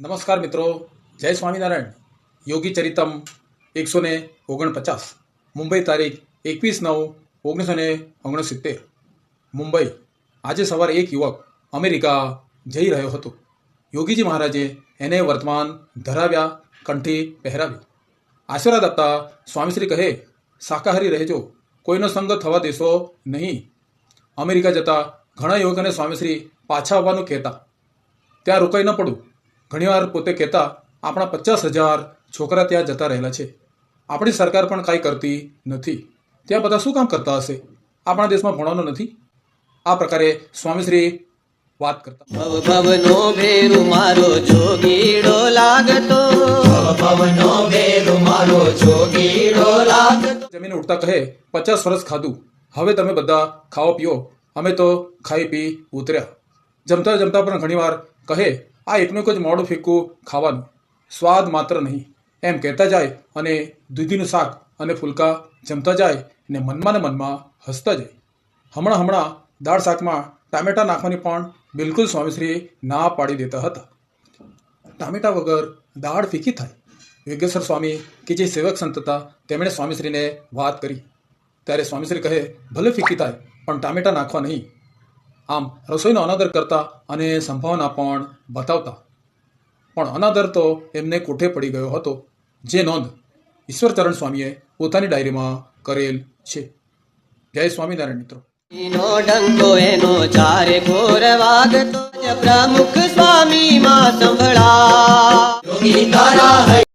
નમસ્કાર મિત્રો, જય સ્વામિનારાયણ. યોગી ચરિતમ એકસો ને ઓગણપચાસ. મુંબઈ તારીખ એકવીસ નવ ઓગણીસો ને ઓગણસિત્તેર. મુંબઈ. આજે સવારે એક યુવક અમેરિકા જઈ રહ્યો હતો. યોગીજી મહારાજે એને વર્તમાન ધરાવ્યા, કંઠી પહેરાવી. આશીર્વાદ આપતા સ્વામીશ્રી કહે, શાકાહારી રહેજો. કોઈનો સંગ થવા દેશો નહીં. અમેરિકા જતા ઘણા યુવકોને સ્વામીશ્રી પાછા આવવાનું કહેતા. ત્યાં રોકાઈ ન પડું. ઘણીવાર પોતે કહેતા આપણા પચાસ હજાર છોકરા ત્યાં જતા રહેલા છે. આપણી સરકાર પણ કાંઈ કરતી નથી. ત્યાં બધા શું કામ કરતા હશે? આપણા દેશમાં ભણવાનું નથી. આ પ્રકારે સ્વામીશ્રી વાત કરતા. ભવ ભવનો ભેરુ મારો જોગીડો લાગતો. ભવનો ભેરુ મારો જોગીડો લાગતો. જમીને ઉઠતા કહે, પચાસ વર્ષ ખાધું. હવે તમે બધા ખાઓ, પીઓ. અમે તો ખાઈ, પી, ઉતર્યા. જમતા જમતા પણ ઘણીવાર કહે, આ એકનું એક જ મોડું ફીકું ખાવાનું. સ્વાદ માત્ર નહીં. એમ કહેતા જાય અને દૂધીનું શાક અને ફુલકા જમતા જાય ને મનમાં ને મનમાં હસતા જાય. હમણાં હમણાં દાળ શાકમાં ટામેટાં નાખવાની પણ બિલકુલ સ્વામીશ્રી ના પાડી દેતા હતા. ટામેટા વગર દાળ ફીકી થાય. યોગેશ્વર સ્વામી કે જે સેવક સંત હતા, તેમણે સ્વામીશ્રીને વાત કરી. ત્યારે સ્વામીશ્રી કહે, ભલે ફીકી થાય, પણ ટામેટા નાખવા નહીં. આમ રસોઈનો અનાદર કરતા અને સંભાવના પણ બતાવતા. પણ અનાદર તો એમને કોઠે પડી ગયો હતો. જે નોંધ ઈશ્વરચરણ સ્વામીએ પોતાની ડાયરીમાં કરેલ છે. જય સ્વામિનારાયણ મિત્રો. પ્રમુખ સ્વામી માં સંભળા